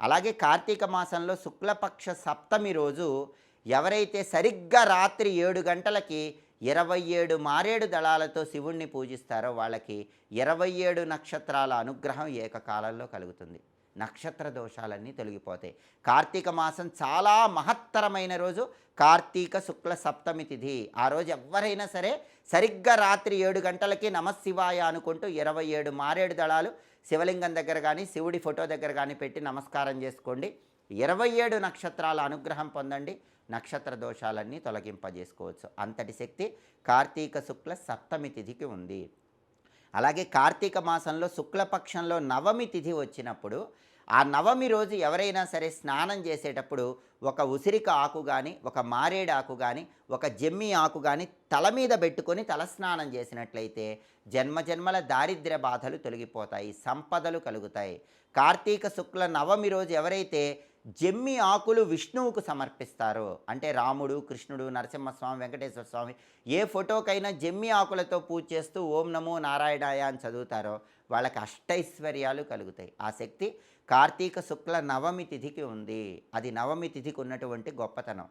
అలాగే కార్తీక మాసంలో శుక్లపక్ష సప్తమి రోజు ఎవరైతే సరిగ్గా రాత్రి ఏడు గంటలకి ఇరవై ఏడు మారేడు దళాలతో శివుణ్ణి పూజిస్తారో వాళ్ళకి ఇరవై ఏడు నక్షత్రాల అనుగ్రహం ఏకకాలంలో కలుగుతుంది. నక్షత్ర దోషాలన్నీ తొలగిపోతాయి. కార్తీక మాసం చాలా మహత్తరమైన రోజు. కార్తీక శుక్ల సప్తమి తిథి. ఆ రోజు ఎవరైనా సరే సరిగ్గా రాత్రి ఏడు గంటలకి నమశివాయ అనుకుంటూ ఇరవై ఏడు మారేడు దళాలు శివలింగం దగ్గర కానీ శివుడి ఫోటో దగ్గర కానీ పెట్టి నమస్కారం చేసుకోండి. ఇరవై ఏడు నక్షత్రాల అనుగ్రహం పొందండి. నక్షత్ర దోషాలన్నీ తొలగింపజేసుకోవచ్చు. అంతటి శక్తి కార్తీక శుక్ల సప్తమి తిథికి ఉంది. అలాగే కార్తీక మాసంలో శుక్లపక్షంలో నవమి తిథి వచ్చినప్పుడు ఆ నవమి రోజు ఎవరైనా సరే స్నానం చేసేటప్పుడు ఒక ఉసిరిక ఆకు కానీ ఒక మారేడు ఆకు కానీ ఒక జమ్మి ఆకు కానీ తల మీద పెట్టుకొని తలస్నానం చేసినట్లయితే జన్మజన్మల దారిద్ర్య బాధలు తొలగిపోతాయి సంపదలు కలుగుతాయి. కార్తీక శుక్ల నవమి రోజు ఎవరైతే జమ్మి ఆకులు విష్ణువుకు సమర్పిస్తారు. అంటే రాముడు కృష్ణుడు నరసింహస్వామి వెంకటేశ్వర స్వామి ఏ ఫోటోకైనా జమ్మి ఆకులతో పూజ చేస్తూ ఓం నమో నారాయణాయ అని చదువుతారో వాళ్ళకి అష్టైశ్వర్యాలు కలుగుతాయి. ఆ శక్తి కార్తీక శుక్ల నవమి తిథికి ఉంది. అది నవమి తిథికి ఉన్నటువంటి గొప్పతనం.